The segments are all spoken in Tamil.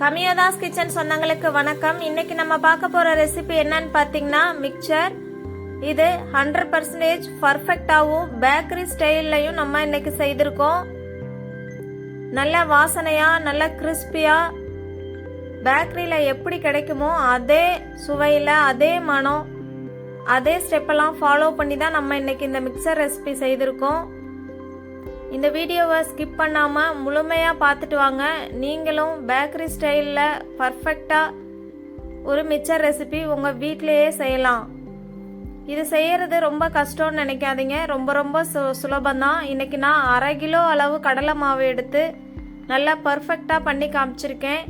கமியோதாஸ் கிச்சன் சொந்தங்களுக்கு வணக்கம். இன்னைக்கு நம்ம பார்க்க போற ரெசிபி என்னன்னு பார்த்தீங்கன்னா மிக்சர் இது ஹண்ட்ரட் பர்சன்டேஜ் பர்ஃபெக்டாகவும் பேக்கரி ஸ்டைல்லையும் நம்ம இன்னைக்கு செய்திருக்கோம். நல்ல வாசனையா நல்ல கிறிஸ்பியா பேக்கரியில் எப்படி கிடைக்குமோ அதே சுவையில் அதே மனம் அதே ஸ்டெப்பெல்லாம் ஃபாலோ பண்ணி தான் நம்ம இன்னைக்கு இந்த மிக்சர் ரெசிபி செய்திருக்கோம். இந்த வீடியோவை ஸ்கிப் பண்ணாமல் முழுமையாக பார்த்துட்டு வாங்க. நீங்களும் பேக்கரி ஸ்டைலில் பர்ஃபெக்டாக ஒரு மிச்சர் ரெசிபி உங்கள் வீட்டிலேயே செய்யலாம். இது செய்யறது ரொம்ப கஷ்டம்னு நினைக்காதீங்க. ரொம்ப ரொம்ப சு சுலபந்தான் இன்னைக்கு நான் அரை கிலோ அளவு கடலை மாவு எடுத்து நல்லா பர்ஃபெக்டாக பண்ணி காமிச்சிருக்கேன்.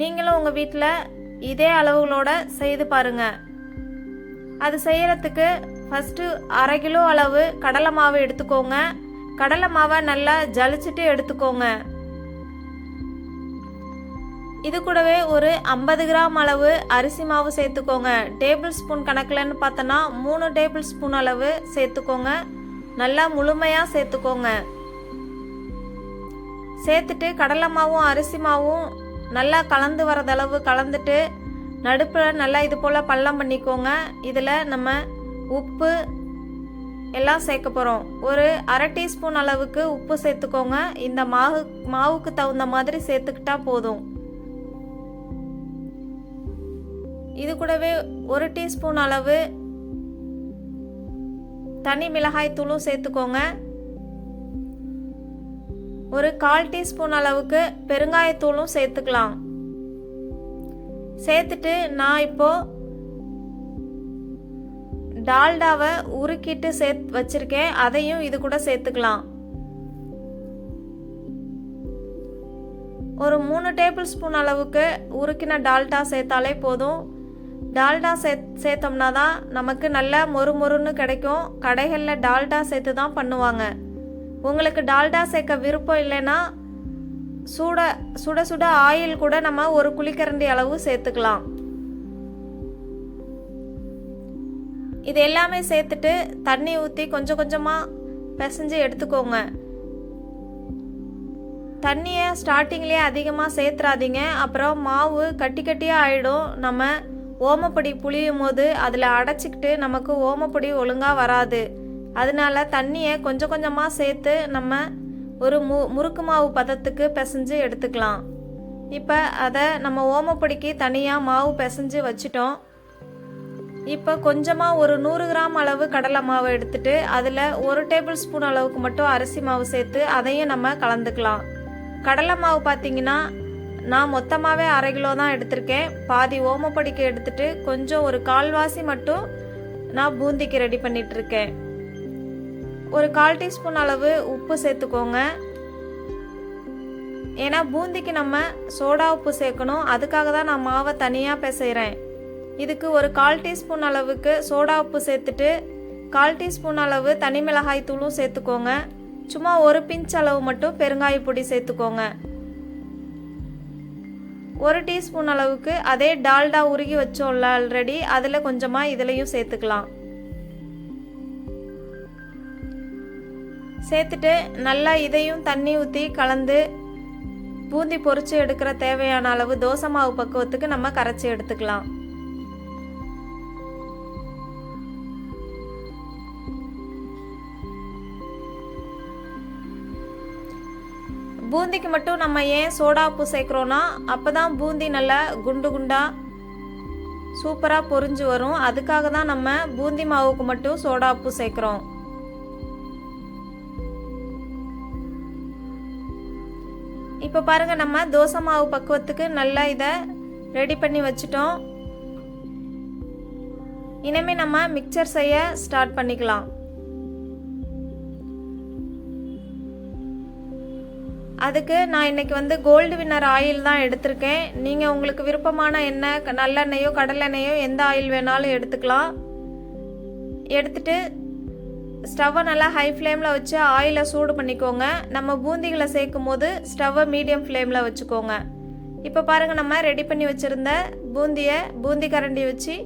நீங்களும் உங்கள் வீட்டில் இதே அளவுகளோட செய்து பாருங்க. அது செய்யறதுக்கு ஃபஸ்ட்டு அரை கிலோ அளவு கடலை மாவு எடுத்துக்கோங்க. கடலை மாவை நல்லா ஜலிச்சுட்டு எடுத்துக்கோங்க. இது கூடவே ஒரு ஐம்பது கிராம் அளவு அரிசி மாவு சேர்த்துக்கோங்க. டேபிள் ஸ்பூன் கணக்கில்னு பார்த்தோன்னா மூணு டேபிள் ஸ்பூன் அளவு சேர்த்துக்கோங்க. நல்லா முழுமையாக சேர்த்துக்கோங்க. சேர்த்துட்டு கடலை மாவும் அரிசி மாவும் நல்லா கலந்து வரதளவு கலந்துட்டு நடுப்பில் நல்லா இது போல் பள்ளம் பண்ணிக்கோங்க. இதில் நம்ம உப்பு எல்லாம் சேர்க்க போகிறோம் ஒரு அரை டீஸ்பூன் அளவுக்கு உப்பு சேர்த்துக்கோங்க. இந்த மாவு மாவுக்கு தகுந்த மாதிரி சேர்த்துக்கிட்டா போதும். இது கூடவே ஒரு டீஸ்பூன் அளவு தனி மிளகாய் தூளும் சேர்த்துக்கோங்க. ஒரு கால் டீஸ்பூன் அளவுக்கு பெருங்காயத்தூளும் சேர்த்துக்கலாம். சேர்த்துட்டு நான் இப்போது டால்டாவை உருக்கிட்டு சேத் வச்சிருக்கேன். அதையும் இது கூட சேர்த்துக்கலாம். ஒரு மூணு டேபிள் ஸ்பூன் அளவுக்கு உருக்கின டால்டா சேர்த்தாலே போதும். டால்டா சே சேர்த்தோம்னா தான் நமக்கு நல்லா மொறு மொறுன்னு கிடைக்கும். கடைகளில் டால்டா சேர்த்து தான் பண்ணுவாங்க. உங்களுக்கு டால்டா சேர்க்க விருப்பம் இல்லைன்னா சூட சுட சுட ஆயில் கூட நம்ம ஒரு குழிக்கரண்டி அளவு சேர்த்துக்கலாம். இது எல்லாமே சேர்த்துட்டு தண்ணி ஊற்றி கொஞ்சம் கொஞ்சமாக பிசைஞ்சு எடுத்துக்கோங்க. தண்ணியை ஸ்டார்டிங்லேயே அதிகமாக சேர்த்துறாதீங்க. அப்புறம் மாவு கட்டி கட்டியாக ஆகிடும் நம்ம ஓமப்பொடி புளியும் போது அதில் அடைச்சிக்கிட்டு நமக்கு ஓமப்பொடி ஒழுங்காக வராது. அதனால தண்ணியை கொஞ்சம் கொஞ்சமாக சேர்த்து நம்ம ஒரு மு முறுக்கு மாவு பதத்துக்கு பிசைஞ்சு எடுத்துக்கலாம். இப்போ அதை நம்ம ஓமப்பொடிக்கு தனியாக மாவு பிசைஞ்சு வச்சிட்டோம். இப்போ கொஞ்சமாக ஒரு நூறு கிராம் அளவு கடலை மாவு எடுத்துட்டு அதில் ஒரு டேபிள் ஸ்பூன் அளவுக்கு மட்டும் அரிசி மாவு சேர்த்து அதையும் நம்ம கலந்துக்கலாம். கடலை மாவு பார்த்தீங்கன்னா நான் மொத்தமாகவே அரை கிலோ தான் எடுத்திருக்கேன். பாதி ஓமப்பொடிக்கு எடுத்துட்டு கொஞ்சம் ஒரு கால்வாசி மட்டும் நான் பூந்திக்கு ரெடி பண்ணிட்டு இருக்கேன் ஒரு கால் டீஸ்பூன் அளவு உப்பு சேர்த்துக்கோங்க. ஏன்னா பூந்திக்கு நம்ம சோடா உப்பு சேர்க்கணும். அதுக்காக தான் நான் மாவை தனியாக பிசைகிறேன் இதுக்கு ஒரு கால் டீஸ்பூன் அளவுக்கு சோடா உப்பு சேர்த்துட்டு கால் டீஸ்பூன் அளவு தனி மிளகாய் தூளும் சேர்த்துக்கோங்க. சும்மா ஒரு பிஞ்ச் அளவு மட்டும் பெருங்காய பொடி சேர்த்துக்கோங்க. ஒரு டீஸ்பூன் அளவுக்கு அதே டால்டா உருகி வச்சோம்ல ஆல்ரெடி அதில் கொஞ்சமாக இதுலேயும் சேர்த்துக்கலாம். சேர்த்துட்டு நல்லா இதையும் தண்ணி ஊற்றி கலந்து பூந்தி பொறிச்சு எடுக்கிற தேவையான அளவு தோசை மாவு பக்குவத்துக்கு நம்ம கரைச்சி எடுத்துக்கலாம். பூந்திக்கு மட்டும் நம்ம ஏன் சோடா உப்பு சேர்க்குறோன்னா அப்போ தான் பூந்தி நல்லா குண்டு குண்டாக சூப்பராக பொரிஞ்சு வரும். அதுக்காக தான் நம்ம பூந்தி மாவுக்கு மட்டும் சோடா உப்பு சேர்க்குறோம். இப்போ பாருங்கள் நம்ம தோசை மாவு பக்குவத்துக்கு நல்லா இதை ரெடி பண்ணி வச்சுட்டோம். இனிமே நம்ம மிக்சர் செய்ய ஸ்டார்ட் பண்ணிக்கலாம். அதுக்கு நான் இன்னைக்கு வந்து கோல்டு வின்னர் ஆயில் தான் எடுத்திருக்கேன். நீங்கள் உங்களுக்கு விருப்பமான எண்ணெய் நல்லெண்ணெயோ கடலெண்ணெயோ எந்த ஆயில் வேணாலும் எடுத்துக்கலாம். எடுத்துட்டு ஸ்டவ்வை நல்லா ஹை ஃப்ளேமில் வச்சு ஆயிலை சூடு பண்ணிக்கோங்க. நம்ம பூந்திகளை சேர்க்கும் போது ஸ்டவ்வை மீடியம் ஃப்ளேமில் வச்சுக்கோங்க. இப்போ பாருங்கள் நம்ம ரெடி பண்ணி வச்சுருந்த பூந்தியை பூந்தி கரண்டி வச்சு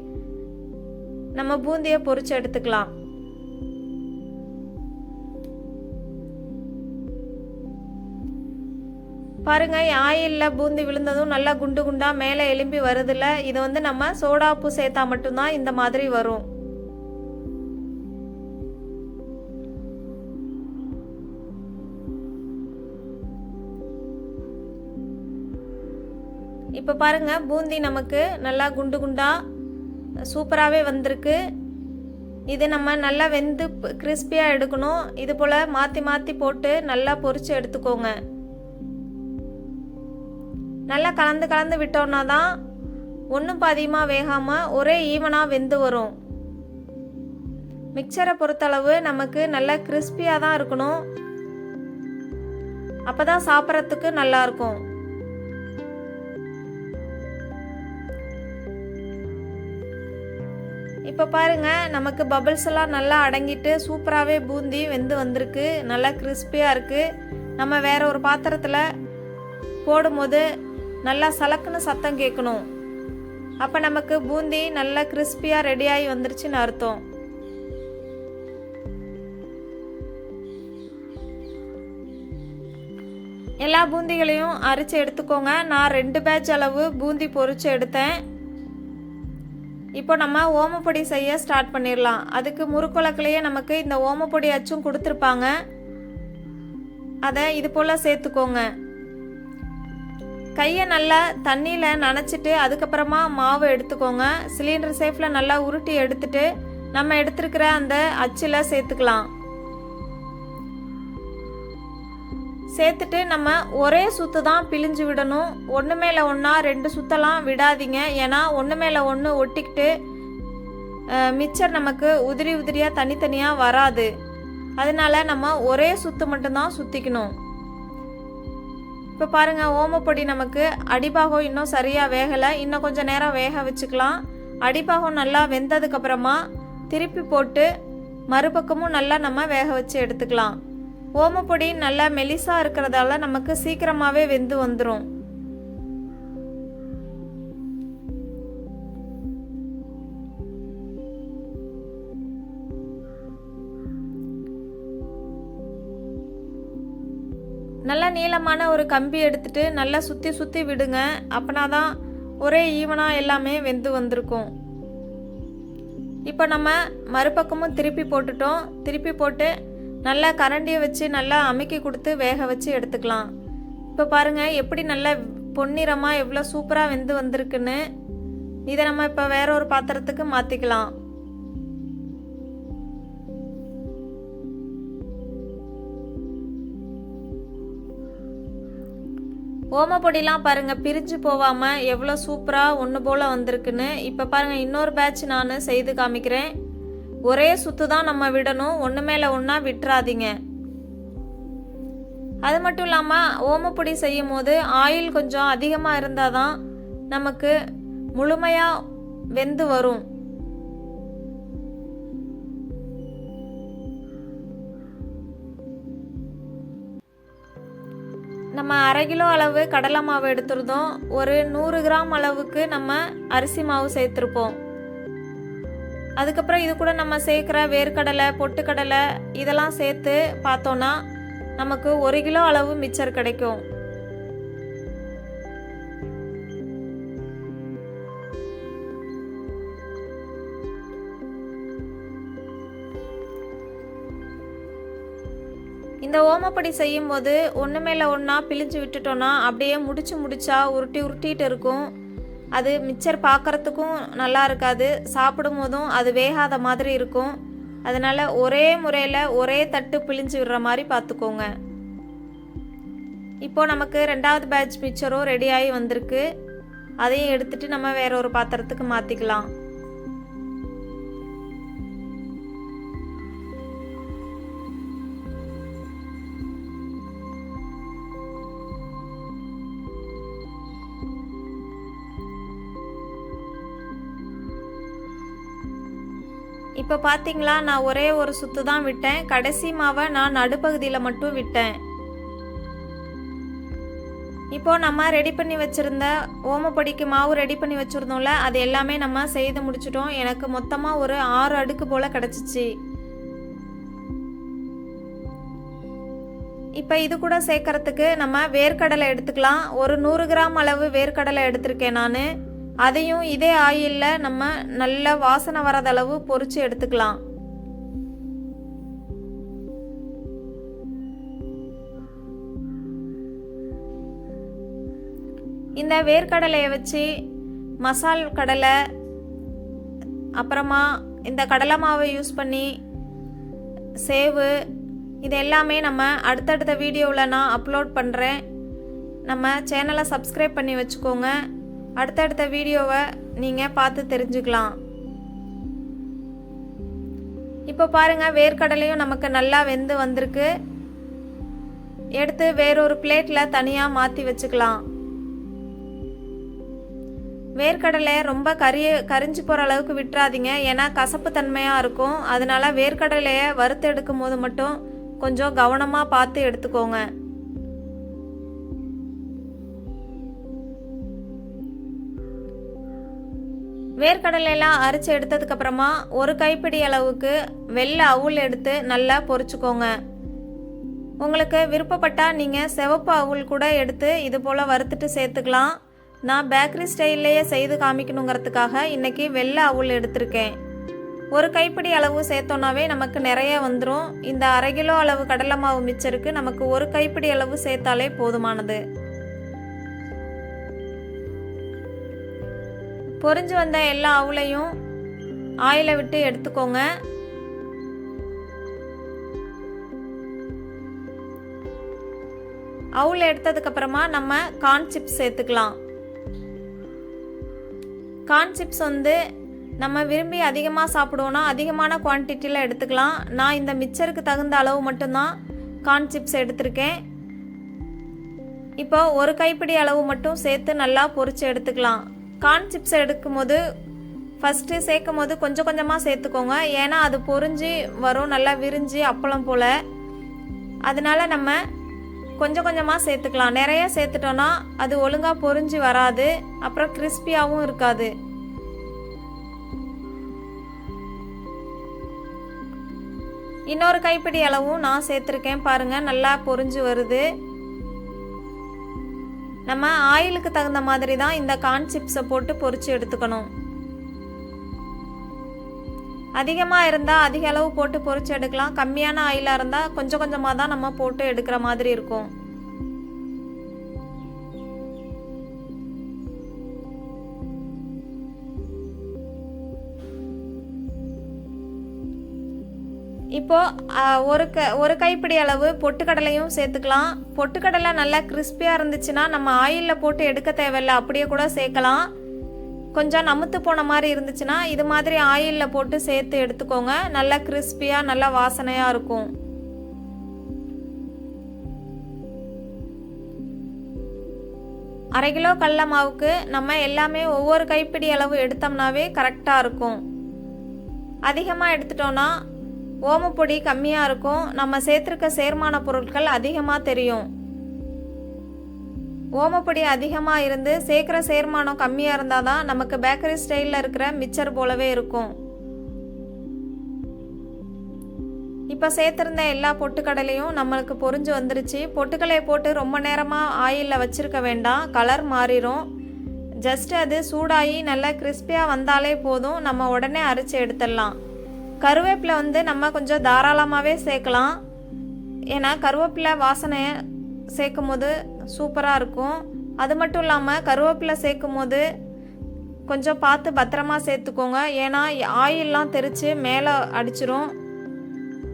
நம்ம பூந்தியை பொறிச்சு எடுத்துக்கலாம். பாருங்க ஆயிலில் பூந்தி விழுந்ததும் நல்லா குண்டு குண்டாக மேலே எலும்பி வருதுல்ல இது வந்து நம்ம சோடா உப்பு சேர்த்தா மட்டும்தான் இந்த மாதிரி வரும். இப்போ பாருங்க பூந்தி நமக்கு நல்லா குண்டு குண்டா சூப்பராகவே வந்திருக்கு. இது நம்ம நல்லா வெந்து கிறிஸ்பியாக எடுக்கணும். இது போல் மாற்றி மாற்றி போட்டு நல்லா பொரித்து எடுத்துக்கோங்க. நல்லா கலந்து கலந்து விட்டோம்னா தான் ஒன்றும் பாதியமாக வேகாமல் ஒரே ஈவனாக வெந்து வரும். மிக்சரை பொறுத்தளவு நமக்கு நல்லா கிறிஸ்பியாக தான் இருக்கணும். அப்போ தான் சாப்பிட்றதுக்கு நல்லாயிருக்கும் இப்போ பாருங்க நமக்கு பபிள்ஸ் எல்லாம் நல்லா அடங்கிட்டு சூப்பராகவே பூந்தி வெந்து வந்திருக்கு. நல்லா கிறிஸ்பியாக இருக்குது நம்ம வேற ஒரு பாத்திரத்தில் போடும்போது நல்லா சலக்குன்னு சத்தம் கேட்கணும் அப்போ நமக்கு பூந்தி நல்லா கிறிஸ்பியாக ரெடியாகி வந்துருச்சுன்னு அர்த்தம். எல்லா பூந்திகளையும் அரிச்சு எடுத்துக்கோங்க. நான் ரெண்டு பேட்ச் அளவு பூந்தி பொறிச்சு எடுத்தேன். இப்போ நம்ம ஓமப்பொடி செய்ய ஸ்டார்ட் பண்ணிடலாம். அதுக்கு முறுக்குழக்கிலேயே நமக்கு இந்த ஓமப்பொடி அச்சும் கொடுத்துருப்பாங்க. அதை இது போல் சேர்த்துக்கோங்க. கையை நல்லா தண்ணியில் நனைச்சிட்டு அதுக்கப்புறமா மாவு எடுத்துக்கோங்க. சிலிண்டர் சேஃபில் நல்லா உருட்டி எடுத்துட்டு நம்ம எடுத்துருக்கிற அந்த அச்சில் சேர்த்துக்கலாம். சேர்த்துட்டு நம்ம ஒரே சுத்து தான் பிழிஞ்சு விடணும். ஒன்று மேலே ஒன்றா ரெண்டு சுத்தலாம் விடாதீங்க. ஏன்னா ஒன்று மேலே ஒன்று ஒட்டிக்கிட்டு மிச்சர் நமக்கு உதிரி உதிரியாக தனித்தனியாக வராது. அதனால நம்ம ஒரே சுத்து மட்டும்தான் சுற்றிக்கணும் இப்போ பாருங்கள் ஓமப்பொடி நமக்கு அடிபாகம் இன்னும் சரியாக வேகலை. இன்னும் கொஞ்சம் நேரம் வேக வச்சுக்கலாம். அடிபாகம் நல்லா வெந்ததுக்கப்புறமா திருப்பி போட்டு மறுபக்கமும் நல்லா நம்ம வேக வச்சு எடுத்துக்கலாம். ஓமப்பொடி நல்லா மெலிசாக இருக்கிறதால நமக்கு சீக்கிரமாகவே வெந்து வந்துடும் நல்லா நீளமான ஒரு கம்பி எடுத்துட்டு நல்லா சுற்றி சுற்றி விடுங்க. அப்பனா தான் ஒரே ஈவனாக எல்லாமே வெந்து வந்திருக்கும். இப்போ நம்ம மறுபக்கமும் திருப்பி போட்டுட்டோம். திருப்பி போட்டு நல்லா கரண்டியை வச்சு நல்லா அமுக்கி கொடுத்து வேக வச்சு எடுத்துக்கலாம். இப்போ பாருங்கள் எப்படி நல்லா பொன்னிறமாக எவ்வளோ சூப்பராக வெந்து வந்திருக்குன்னு. இதை நம்ம இப்போ வேற ஒரு பாத்திரத்துக்கு மாற்றிக்கலாம் ஓமப்பொடிலாம் பாருங்கள் பிரிஞ்சு போகாமல் எவ்வளோ சூப்பராக ஒன்று போல் வந்திருக்குன்னு. இப்போ பாருங்கள் இன்னொரு பேட்ச் நான் செய்து காமிக்கிறேன். ஒரே சுத்து தான் நம்ம விடணும் ஒன்று மேலே ஒன்றா விட்டுறாதீங்க. அது மட்டும் இல்லாமல் ஓமப்பொடி செய்யும் போது ஆயில் கொஞ்சம் அதிகமாக இருந்தால் தான் நமக்கு முழுமையாக வெந்து வரும். நம்ம அரை கிலோ அளவு கடலை மாவு எடுத்துருந்தோம். ஒரு நூறு கிராம் அளவுக்கு நம்ம அரிசி மாவு சேர்த்துருப்போம். அதுக்கப்புறம் இது கூட நம்ம சேர்க்குற வேர்க்கடலை பொட்டுக்கடலை இதெல்லாம் சேர்த்து பார்த்தோன்னா நமக்கு ஒரு கிலோ அளவு மிச்சர் கிடைக்கும். இந்த ஓமப்படி செய்யும்போது ஒன்று மேலே ஒன்றா பிழிஞ்சு விட்டுட்டோன்னா அப்படியே முடிச்சு முடிச்சா உருட்டி உருட்டிட்டு இருக்கும். அது மிச்சர் பார்க்கறதுக்கும் நல்லா இருக்காது. சாப்பிடும் போதும் அது வேகாத மாதிரி இருக்கும். அதனால் ஒரே முறையில் ஒரே தட்டு பிழிஞ்சு விடுற மாதிரி பார்த்துக்கோங்க இப்போ நமக்கு ரெண்டாவது பேட்ச் மிச்சரும் ரெடியாகி வந்திருக்கு. அதையும் எடுத்துட்டு நம்ம வேற ஒரு பாத்திரத்துக்கு மாற்றிக்கலாம் இப்போ பார்த்தீங்களா நான் ஒரே ஒரு சுத்து தான் விட்டேன். கடைசி மாவை நான் நடுப்பகுதியில் மட்டும் விட்டேன். இப்போ நம்ம ரெடி பண்ணி வச்சுருந்த ஓமப்பொடிக்கு மாவு ரெடி பண்ணி வச்சுருந்தோம்ல அது எல்லாமே நம்ம செய்து முடிச்சிட்டோம். எனக்கு மொத்தமாக ஒரு ஆறு அடுக்கு போல் கிடச்சிச்சு. இப்போ இது கூட சேர்க்கறதுக்கு நம்ம வேர்க்கடலை எடுத்துக்கலாம். ஒரு நூறு கிராம் அளவு வேர்க்கடலை எடுத்திருக்கேன் நான். அதையும் இதே ஆயிலில் நம்ம நல்ல வாசனை வரதளவு பொறிச்சு எடுத்துக்கலாம். இந்த வேர்க்கடலையை வச்சு மசால் கடலை அப்புறமா இந்த கடலை மாவை யூஸ் பண்ணி சேவு இது எல்லாமே நம்ம அடுத்தடுத்த வீடியோவில் நான் அப்லோட் பண்ணுறேன் நம்ம சேனலை சப்ஸ்கிரைப் பண்ணி வச்சுக்கோங்க. அடுத்தடுத்த வீடியோவை நீங்கள் பார்த்து தெரிஞ்சுக்கலாம். இப்போ பாருங்கள் வேர்க்கடலையும் நமக்கு நல்லா வெந்து வந்திருக்கு. எடுத்து வேறொரு பிளேட்டில் தனியாக மாற்றி வச்சுக்கலாம். வேர்க்கடலை ரொம்ப கரிய கரிஞ்சு போகிற அளவுக்கு விட்டுறாதீங்க. ஏன்னா கசப்பு தன்மையாக இருக்கும். அதனால வேர்க்கடலையை வறுத்து எடுக்கும் போது மட்டும் கொஞ்சம் கவனமாக பார்த்து எடுத்துக்கோங்க. வேர்க்கடலையெல்லாம் அரைச்சி எடுத்ததுக்கு அப்புறமா ஒரு கைப்பிடி அளவுக்கு வெள்ளை அவுள் எடுத்து நல்லா பொரிச்சுக்கோங்க. உங்களுக்கு விருப்பப்பட்டால் நீங்கள் சிவப்பு அவுள் கூட எடுத்து இது போல் வறுத்துட்டு சேர்த்துக்கலாம். நான் பேக்கரி ஸ்டைல்லையே செய்து காமிக்கணுங்கிறதுக்காக இன்றைக்கி வெள்ளை அவுள் எடுத்திருக்கேன். ஒரு கைப்பிடி அளவு சேர்த்தோன்னாவே நமக்கு நிறைய வந்துடும் இந்த அரை கிலோ அளவு கடலை மாவு மிச்சருக்கு நமக்கு ஒரு கைப்பிடி அளவு சேர்த்தாலே போதுமானது. பொரிஞ்சு வந்த எல்லா அவளையும் ஆயிலை விட்டு எடுத்துக்கோங்க. அவுள் எடுத்ததுக்கு அப்புறமா நம்ம கார்ன் சிப்ஸ் சேர்த்துக்கலாம். கார்ன் சிப்ஸ் வந்து நம்ம விரும்பி அதிகமாக சாப்பிடுவோன்னா அதிகமான குவான்டிட்டியில் எடுத்துக்கலாம். நான் இந்த மிச்சருக்கு தகுந்த அளவு மட்டும்தான் கார்ன் சிப்ஸ் எடுத்திருக்கேன். இப்போ ஒரு கைப்பிடி அளவு மட்டும் சேர்த்து நல்லா பொரித்து எடுத்துக்கலாம். கார்ன் சிப்ஸ் எடுக்கும்போது ஃபஸ்ட்டு சேர்க்கும் போது கொஞ்சம் கொஞ்சமாக சேர்த்துக்கோங்க. ஏன்னா அது பொரிஞ்சு வரும் நல்லா விரிஞ்சு அப்பளம் போல். அதனால நம்ம கொஞ்சம் கொஞ்சமாக சேர்த்துக்கலாம். நிறைய சேர்த்துட்டோன்னா அது ஒழுங்காக பொரிஞ்சு வராது. அப்புறம் கிறிஸ்பியாகவும் இருக்காது. இன்னொரு கைப்பிடி அளவும் நான் சேர்த்துருக்கேன். பாருங்க நல்லா பொரிஞ்சு வருது. நம்ம ஆயிலுக்கு தகுந்த மாதிரி தான் இந்த கார்ன் சிப்ஸை போட்டு பொறிச்சு எடுத்துக்கணும். அதிகமாக இருந்தால் அதிக அளவு போட்டு பொறிச்சு எடுக்கலாம். கம்மியான ஆயிலாக இருந்தால் கொஞ்சம் கொஞ்சமாக தான் நம்ம போட்டு எடுக்கிற மாதிரி இருக்கும். இப்போது ஒரு க ஒரு கைப்பிடி அளவு பொட்டுக்கடலையும் சேர்த்துக்கலாம். பொட்டுக்கடலை நல்லா கிறிஸ்பியாக இருந்துச்சுன்னா நம்ம ஆயிலில் போட்டு எடுக்க தேவையில்ல அப்படியே கூட சேர்க்கலாம். கொஞ்சம் நமுத்து போன மாதிரி இருந்துச்சுன்னா இது மாதிரி ஆயிலில் போட்டு சேர்த்து எடுத்துக்கோங்க. நல்லா கிறிஸ்பியாக நல்லா வாசனையாக இருக்கும். அரை கிலோ கடல மாவுக்கு நம்ம எல்லாமே ஒவ்வொரு கைப்பிடி அளவு எடுத்தோம்னாவே கரெக்டாக இருக்கும். அதிகமாக எடுத்துட்டோன்னா ஓமப்பொடி கம்மியாக இருக்கும். நம்ம சேர்த்துருக்க சேர்மான பொருட்கள் அதிகமாக தெரியும். ஓமப்பொடி அதிகமாக இருந்து சேர்க்குற சேர்மானம் கம்மியாக இருந்தால் தான் நமக்கு பேக்கரி ஸ்டைலில் இருக்கிற மிச்சர் போலவே இருக்கும். இப்போ சேர்த்துருந்த எல்லா பொட்டுக்கடலையும் நம்மளுக்கு பொறிஞ்சு வந்துருச்சு. பொட்டுக்கடலையை போட்டு ரொம்ப நேரமாக ஆயிலில் வச்சுருக்க வேண்டாம். கலர் மாறிடும் ஜஸ்ட் அது சூடாகி நல்லா கிறிஸ்பியாக வந்தாலே போதும். நம்ம உடனே அரிச்சு எடுத்துடலாம். கருவேப்பிலை வந்து நம்ம கொஞ்சம் தாராளமாகவே சேர்க்கலாம். ஏன்னா கருவேப்பிலை வாசனை சேர்க்கும் போது சூப்பராக இருக்கும். அது மட்டும் இல்லாமல் கருவேப்பிலை சேர்க்கும் போது கொஞ்சம் பார்த்து பத்திரமா சேர்த்துக்கோங்க. ஏன்னா ஆயிலெலாம் தெரித்து மேலே அடிச்சிரும்.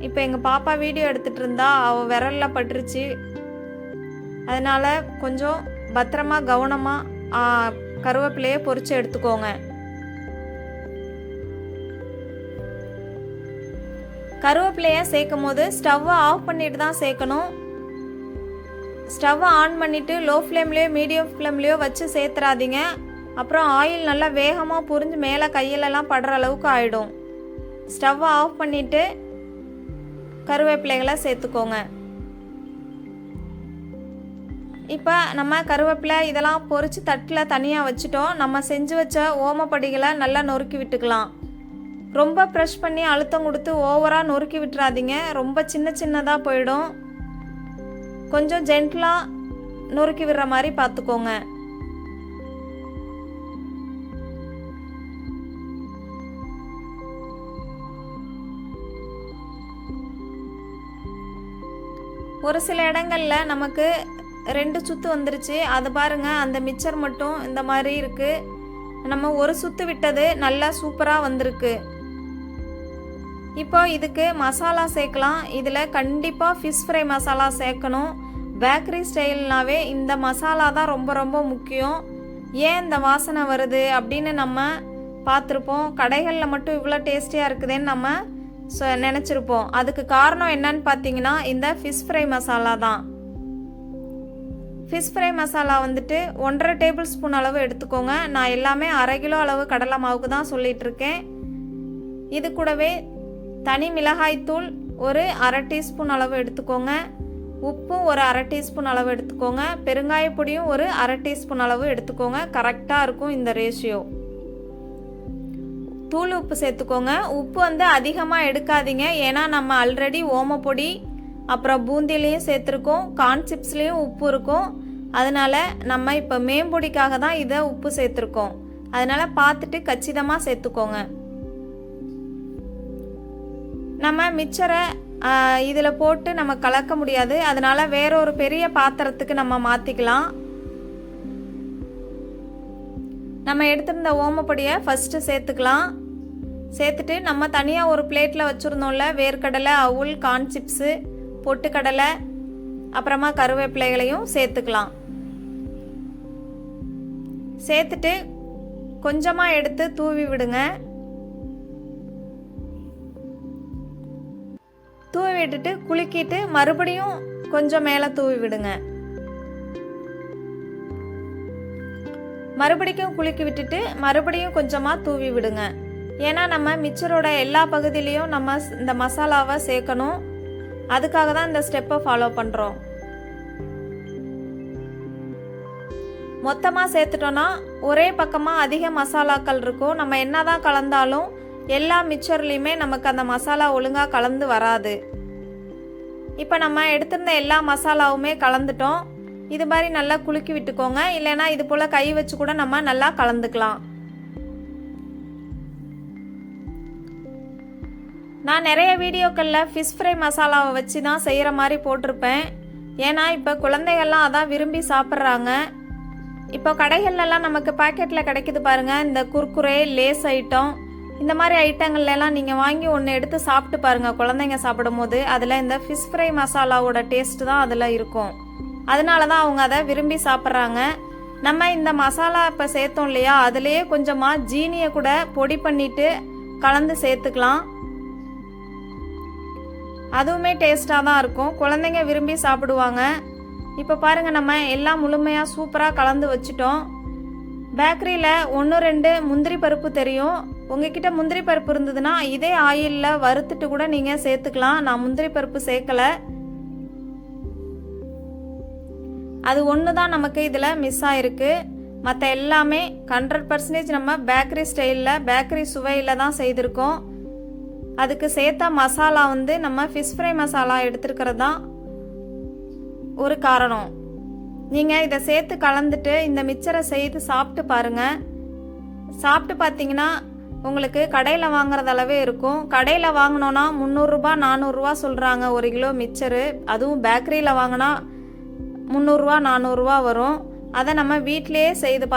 இப்போ எங்கள் பாப்பா வீடியோ எடுத்துகிட்டு இருந்தா அவள் விரலில் பட்டுருச்சு. அதனால் கொஞ்சம் பத்திரமா கவனமாக கருவேப்பிலையை பொரித்து எடுத்துக்கோங்க. கருவேப்பிலையை சேர்க்கும் போது ஸ்டவ்வை ஆஃப் பண்ணிட்டு தான் சேர்க்கணும். ஸ்டவ்வை ஆன் பண்ணிவிட்டு லோ ஃப்ளேம்லேயோ மீடியம் ஃப்ளேம்லேயோ வச்சு சேர்த்துறாதீங்க. அப்புறம் ஆயில் நல்லா வேகமாக புரிஞ்சு மேலே கையிலலாம் படுற அளவுக்கு ஆகிடும் ஸ்டவ்வை ஆஃப் பண்ணிவிட்டு கருவேப்பிலைகளை சேர்த்துக்கோங்க. இப்போ நம்ம கருவேப்பிலை இதெல்லாம் பொறிச்சு தட்டில் தனியாக வச்சுட்டோம். நம்ம செஞ்சு வச்ச ஓமப்படிகளை நல்லா நொறுக்கி விட்டுக்கலாம். ரொம்ப ப்ரெஷ் பண்ணி அழுத்தம் கொடுத்து ஓவராக நொறுக்கி விட்டுறாதீங்க. ரொம்ப சின்ன சின்னதாக போயிடும். கொஞ்சம் ஜென்டலாக நொறுக்கி விடுற மாதிரி பார்த்துக்கோங்க. ஒரு சில இடங்களில் நமக்கு ரெண்டு சுத்து வந்துருச்சு. அது பாருங்கள் அந்த மிச்சர் மட்டும் இந்த மாதிரி இருக்குது நம்ம ஒரு சுத்து விட்டது நல்லா சூப்பராக வந்திருக்கு. இப்போ இதுக்கு மசாலா சேர்க்கலாம். இதில் கண்டிப்பாக ஃபிஷ் ஃப்ரை மசாலா சேர்க்கணும். பேக்கரி ஸ்டைல்னாவே இந்த மசாலா தான் ரொம்ப ரொம்ப முக்கியம். ஏன் இந்த வாசனை வருது அப்படின்னு நம்ம பார்த்துருப்போம். கடைகளில் மட்டும் இவ்வளோ டேஸ்டியாக இருக்குதுன்னு நம்ம சொ- நினச்சிருப்போம். அதுக்கு காரணம் என்னன்னு பார்த்தீங்கன்னா இந்த ஃபிஷ் ஃப்ரை மசாலா தான். ஃபிஷ் ஃப்ரை மசாலா வந்துட்டு ஒன்றரை டேபிள் ஸ்பூன் அளவு எடுத்துக்கோங்க. நான் எல்லாமே அரை கிலோ அளவு கடலை மாவுக்கு தான் சொல்லிகிட்ருக்கேன் இது கூடவே தனி மிளகாய்த்தூள் ஒரு அரை டீஸ்பூன் அளவு எடுத்துக்கோங்க. உப்பும் ஒரு அரை டீஸ்பூன் அளவு எடுத்துக்கோங்க. பெருங்காயப்பொடியும் ஒரு அரை டீஸ்பூன் அளவு எடுத்துக்கோங்க. கரெக்டாக இருக்கும் இந்த ரேஷியோ தூள் உப்பு சேர்த்துக்கோங்க. உப்பு வந்து அதிகமாக எடுக்காதீங்க. ஏன்னா நம்ம ஆல்ரெடி ஓமப்பொடி அப்புறம் பூந்திலையும் சேர்த்துருக்கோம். கான்சிப்ஸ்லேயும் உப்பு இருக்கும். அதனால் நம்ம இப்போ மேம்பொடிக்காக தான் இதை உப்பு சேர்த்துருக்கோம். அதனால் பார்த்துட்டு கச்சிதமாக சேர்த்துக்கோங்க. நம்ம மிச்சரை இதில் போட்டு நம்ம கலக்க முடியாது. அதனால் வேற ஒரு பெரிய பாத்திரத்துக்கு நம்ம மாற்றிக்கலாம் நம்ம எடுத்திருந்த ஓமப்பொடியை ஃபஸ்ட்டு சேர்த்துக்கலாம். சேர்த்துட்டு நம்ம தனியாக ஒரு பிளேட்டில் வச்சுருந்தோம்ல வேர்க்கடலை அவுல் கார்ன் சிப்ஸு பொட்டுக்கடலை அப்புறமா கருவேப்பிலைகளையும் சேர்த்துக்கலாம். சேர்த்துட்டு கொஞ்சமாக எடுத்து தூவி விடுங்க. தூவி விட்டுட்டு குலுக்கிட்டு மறுபடியும் கொஞ்சம் மேலே தூவி விடுங்க மறுபடியும் குலுக்கி விட்டுட்டு மறுபடியும் கொஞ்சமாக தூவி விடுங்க ஏன்னா நம்ம மிச்சரோட எல்லா பகுதியிலையும் நம்ம இந்த மசாலாவை சேர்க்கணும். அதுக்காக தான் இந்த ஸ்டெப்பை ஃபாலோ பண்ணுறோம் மொத்தமாக சேர்த்துட்டோன்னா ஒரே பக்கமாக அதிக மசாலாக்கள் இருக்கும். நம்ம என்ன தான் கலந்தாலும் எல்லா மிச்சர்லேயுமே நமக்கு அந்த மசாலா ஒழுங்காக கலந்து வராது. இப்போ நம்ம எடுத்திருந்த எல்லா மசாலாவுமே கலந்துட்டோம். இது மாதிரி நல்லா குலுக்கி விட்டுக்கோங்க. இல்லைன்னா இது போல் கை வச்சு கூட நம்ம நல்லா கலந்துக்கலாம். நான் நிறைய வீடியோக்களில் ஃபிஷ் ஃப்ரை மசாலாவை வச்சு தான் செய்கிற மாதிரி போட்டிருப்பேன். ஏன்னா இப்போ குழந்தைகள்லாம் அதான் விரும்பி சாப்பிட்றாங்க. இப்போ கடைகள்லாம் நமக்கு பாக்கெட்டில் கிடைக்குது பாருங்கள் இந்த குர்குரே லேஸ் ஐட்டம். இந்த மாதிரி ஐட்டங்கள்ல எல்லாம் நீங்கள் வாங்கி ஒன்று எடுத்து சாப்பிட்டு பாருங்க. குழந்தைங்க சாப்பிடும்போது அதில் இந்த ஃபிஷ் ஃப்ரை மசாலாவோட டேஸ்ட் தான் அதில் இருக்கும். அதனால தான் அவங்க அதை விரும்பி சாப்பிட்றாங்க. நம்ம இந்த மசாலா இப்போ சேர்த்தோம் இல்லையா? அதுலேயே கொஞ்சமாக ஜீனியை கூட பொடி பண்ணிட்டு கலந்து சேர்த்துக்கலாம். அதுவுமே டேஸ்ட்டாக தான் இருக்கும். குழந்தைங்க விரும்பி சாப்பிடுவாங்க. இப்போ பாருங்கள் நம்ம எல்லாம் முழுமையாக சூப்பராக கலந்து வச்சுட்டோம். பேக்கரியில் ஒன்று ரெண்டு முந்திரி பருப்பு தெரியும். உங்ககிட்ட முந்திரி பருப்பு இருந்ததுன்னா இதே ஆயிலில் வறுத்துட்டு கூட நீங்கள் சேர்த்துக்கலாம். நான் முந்திரி பருப்பு சேர்க்கலை. அது ஒன்று தான் நமக்கு இதில் மிஸ் ஆயிருக்கு. மற்ற எல்லாமே ஹண்ட்ரட் பர்சன்டேஜ் நம்ம பேக்கரி ஸ்டைலில் பேக்கரி சுவையில் தான் செய்திருக்கோம். அதுக்கு சேர்த்த மசாலா வந்து நம்ம ஃபிஷ் ஃப்ரை மசாலா எடுத்துருக்கிறது தான் ஒரு காரணம். நீங்கள் இதை சேர்த்து கலந்துட்டு இந்த மிச்சரை செய்து சாப்பிட்டு பாருங்கள் சாப்பிட்டு பார்த்தீங்கன்னா உங்களுக்கு கடையில் வாங்குறது அளவே இருக்கும். கடையில் வாங்கினோன்னா முந்நூறுரூபா நானூறுரூவா சொல்கிறாங்க ஒரு கிலோ மிச்சரு. அதுவும் பேக்கரியில் வாங்கினா முந்நூறுரூவா நானூறுரூவா வரும். அதை நம்ம வீட்டிலேயே செய்து பா